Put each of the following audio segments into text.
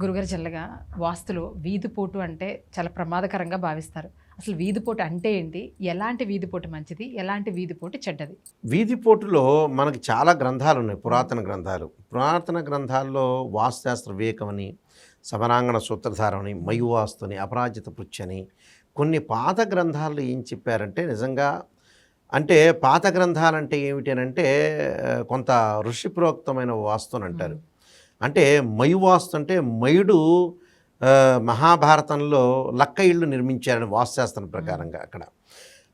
గురుగారు చల్లగా వాస్తులో వీధిపోటు అంటే చాలా ప్రమాదకరంగా భావిస్తారు. అసలు వీధిపోటు అంటే ఏంటి? ఎలాంటి వీధిపోటు మంచిది? ఎలాంటి వీధిపోటు చెడ్డది? వీధిపోటులో మనకి చాలా గ్రంథాలు ఉన్నాయి. పురాతన గ్రంథాలు. పురాతన గ్రంథాల్లో వాస్తుశాస్త్ర వివేకం అని సమరాంగణ సూత్రధారం అని మయువాస్తు అని అపరాజిత పృచ్ఛ అని కొన్ని పాత గ్రంథాల్లో ఏం చెప్పారంటే నిజంగా అంటే పాత గ్రంథాలు అంటే ఏమిటి అని అంటే కొంత ఋషిప్రోక్తమైన వాస్తు అని అంటారు అంటే మయువాస్తు అంటే మయుడు మహాభారతంలో లక్క ఇళ్ళు నిర్మించారని వాస్తుశాస్త్రం ప్రకారంగా అక్కడ.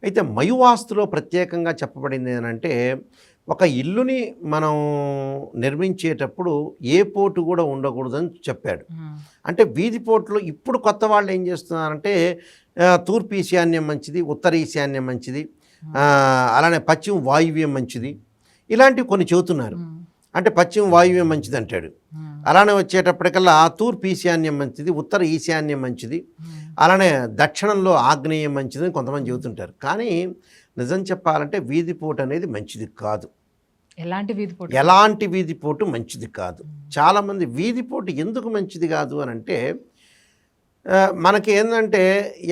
అయితే మయువాస్తులో ప్రత్యేకంగా చెప్పబడింది ఏంటంటే ఒక ఇల్లుని మనం నిర్మించేటప్పుడు ఏ పోటు కూడా ఉండకూడదని చెప్పాడు. అంటే వీధి పోట్లు ఇప్పుడు కొత్త వాళ్ళు ఏం చేస్తున్నారంటే తూర్పు ఈశాన్యం మంచిది ఉత్తర ఈశాన్యం మంచిది అలానే పశ్చిమ వాయువ్యం మంచిది ఇలాంటివి కొన్ని చెబుతున్నారు. అంటే పశ్చిమ వాయువ్యం మంచిది అంటాడు అలానే వచ్చేటప్పటికల్లా తూర్పు ఈశాన్యం మంచిది ఉత్తర ఈశాన్యం మంచిది అలానే దక్షిణంలో ఆగ్నేయం మంచిది అని కొంతమంది చెబుతుంటారు. కానీ నిజం చెప్పాలంటే వీధిపోటు అనేది మంచిది కాదు. ఎలాంటి వీధిపోటు ఎలాంటి వీధిపోటు మంచిది కాదు. చాలామంది వీధిపోటు ఎందుకు మంచిది కాదు అని అంటే మనకి ఏంటంటే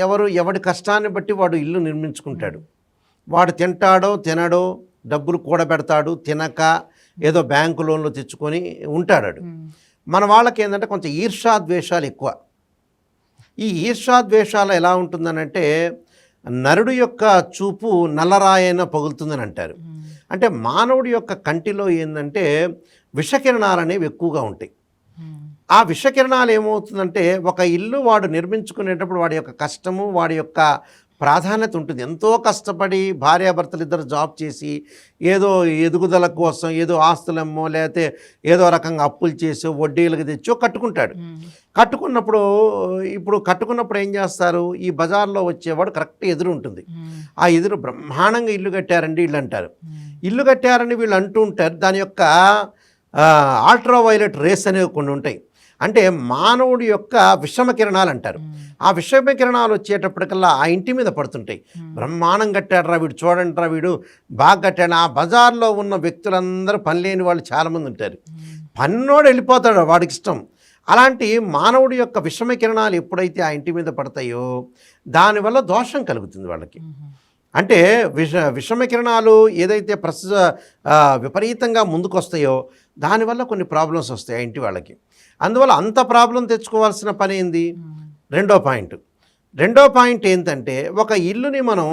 ఎవరు ఎవడి కష్టాన్ని బట్టి వాడు ఇల్లు నిర్మించుకుంటాడు. వాడు తింటాడో తినడో డబ్బులు కూడబెడతాడు తినక ఏదో బ్యాంకు లోన్లు తెచ్చుకొని ఉంటాడు. మన వాళ్ళకి ఏంటంటే కొంచెం ఈర్షాద్వేషాలు ఎక్కువ ఈ ఈర్షాద్వేషాలు ఎలా ఉంటుందనంటే నరుడు యొక్క చూపు నల్లరాయన పగులుతుందని అంటారు. అంటే మానవుడి యొక్క కంటిలో ఏంటంటే విషకిరణాలు అనేవి ఎక్కువగా ఉంటాయి. ఆ విషకిరణాలు ఏమవుతుందంటే ఒక ఇల్లు వాడు నిర్మించుకునేటప్పుడు వాడి యొక్క కష్టము వాడి యొక్క ప్రాధాన్యత ఉంటుంది. ఎంతో కష్టపడి భార్యాభర్తలు ఇద్దరు జాబ్ చేసి ఏదో ఎదుగుదల కోసం ఏదో ఆస్తులమ్మో లేకపోతే ఏదో రకంగా అప్పులు చేసో వడ్డీలకు తెచ్చో కట్టుకుంటాడు. కట్టుకున్నప్పుడు ఇప్పుడు కట్టుకున్నప్పుడు ఏం చేస్తారు? ఈ బజార్లో వచ్చేవాడు కరెక్ట్ ఎదురు ఉంటుంది. ఆ ఎదురు బ్రహ్మాండంగా ఇల్లు కట్టారండి వీళ్ళు అంటారు. ఇల్లు కట్టారని వీళ్ళు అంటూ ఉంటారు. దాని యొక్క ఆల్ట్రావైలెట్ రేస్ అనేవి కొన్ని ఉంటాయి. అంటే మానవుడి యొక్క విషమ కిరణాలు అంటారు. ఆ విషమ కిరణాలు వచ్చేటప్పటికల్లా ఆ ఇంటి మీద పడుతుంటాయి. బ్రహ్మాండం కట్టాడురా వీడు చూడండిరా వీడు బాగా కట్టాడు ఆ బజార్లో ఉన్న వ్యక్తులందరూ పని లేని వాళ్ళు చాలామంది ఉంటారు. పన్నోడు వెళ్ళిపోతాడు వాడికి ఇష్టం అలాంటి మానవుడి యొక్క విషమ కిరణాలు ఎప్పుడైతే ఆ ఇంటి మీద పడతాయో దానివల్ల దోషం కలుగుతుంది వాళ్ళకి. అంటే విష విషమ కిరణాలు ఏదైతే ప్రస్తుత విపరీతంగా ముందుకొస్తాయో దానివల్ల కొన్ని ప్రాబ్లమ్స్ వస్తాయి ఆ ఇంటి వాళ్ళకి. అందువల్ల అంత ప్రాబ్లం తెచ్చుకోవాల్సిన పని ఏంది. రెండో పాయింట్. రెండో పాయింట్ ఏంటంటే ఒక ఇల్లుని మనం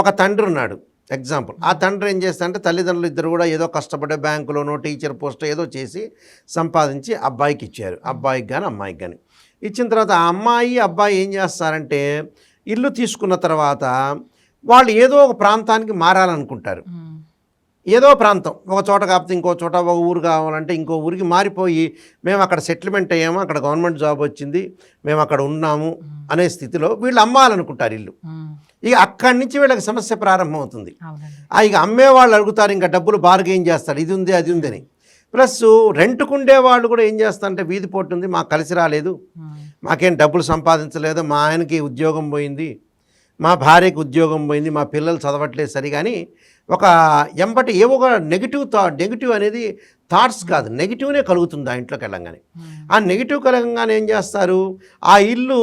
ఒక తండ్రి ఉన్నాడు. ఎగ్జాంపుల్. ఆ తండ్రి ఏం చేస్తాడంటే తల్లిదండ్రులు ఇద్దరు కూడా ఏదో కష్టపడే బ్యాంకులోనో టీచర్ పోస్ట్ ఏదో చేసి సంపాదించి అబ్బాయికి ఇచ్చారు. అబ్బాయికి కానీ అమ్మాయికి కానీ ఇచ్చిన తర్వాత ఆ అమ్మాయి అబ్బాయి ఏం చేస్తారంటే ఇల్లు తీసుకున్న తర్వాత వాళ్ళు ఏదో ఒక ప్రాంతానికి మారాలనుకుంటారు. ఏదో ప్రాంతం. ఒక చోట కాకపోతే ఇంకో చోట ఒక ఊరు కావాలంటే ఇంకో ఊరికి మారిపోయి మేము అక్కడ సెటిల్మెంట్ అయ్యాము అక్కడ గవర్నమెంట్ జాబ్ వచ్చింది మేము అక్కడ ఉన్నాము అనే స్థితిలో వీళ్ళు అమ్మాలనుకుంటారు ఇల్లు. ఇక అక్కడి నుంచి వీళ్ళకి సమస్య ప్రారంభమవుతుంది. ఇక అమ్మేవాళ్ళు అడుగుతారు ఇంకా డబ్బులు బార్గెయిన్ చేస్తారు ఇది ఉంది అది ఉందని. ప్లస్ రెంట్కుండే వాళ్ళు కూడా ఏం చేస్తారంటే వీధి పోటు ఉంది మాకు కలిసి రాలేదు. మాకేం డబ్బులు సంపాదించలేదు మా ఆయనకి ఉద్యోగం పోయింది మా భార్యకి ఉద్యోగం పోయింది మా పిల్లలు చదవట్లేదు సరి కానీ ఒక ఎంబటి ఏవో ఒక నెగిటివ్ థా నెగిటివ్ అనేది థాట్స్ కాదు. నెగిటివ్నే కలుగుతుంది ఆ ఇంట్లోకి వెళ్ళంగానే. ఉమ్. ఆ నెగిటివ్ కలగంగానే ఏం చేస్తారు? ఆ ఇల్లు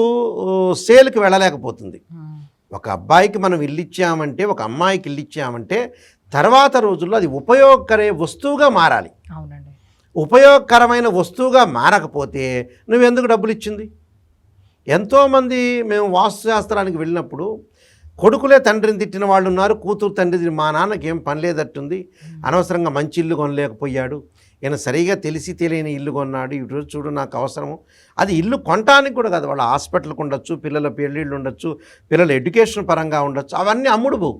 సేల్కి వెళ్ళలేకపోతుంది. ఉమ్. ఒక అబ్బాయికి మనం ఇల్లు ఇచ్చామంటే ఒక అమ్మాయికి ఇల్లు ఇచ్చామంటే తర్వాత రోజుల్లో అది ఉపయోగకరే వస్తువుగా మారాలి. అవునండి. ఉపయోగకరమైన వస్తువుగా మారకపోతే నువ్వెందుకు డబ్బులు ఇచ్చింది? ఎంతోమంది మేము వాస్తుశాస్త్రానికి వెళ్ళినప్పుడు కొడుకులే తండ్రిని తిట్టిన వాళ్ళు ఉన్నారు కూతురు తండ్రి మా నాన్నకి ఏం పని లేదట్టుంది. అనవసరంగా మంచి ఇల్లు కొనలేకపోయాడు. ఈయన సరిగా తెలిసి తెలియని ఇల్లు కొన్నాడు. ఈరోజు చూడు నాకు అవసరము. అది ఇల్లు కొనటానికి కూడా కాదు వాళ్ళ హాస్పిటల్కి ఉండొచ్చు పిల్లల పెళ్ళిళ్ళు ఉండొచ్చు పిల్లల ఎడ్యుకేషన్ పరంగా ఉండొచ్చు అవన్నీ అమ్ముడు పోవు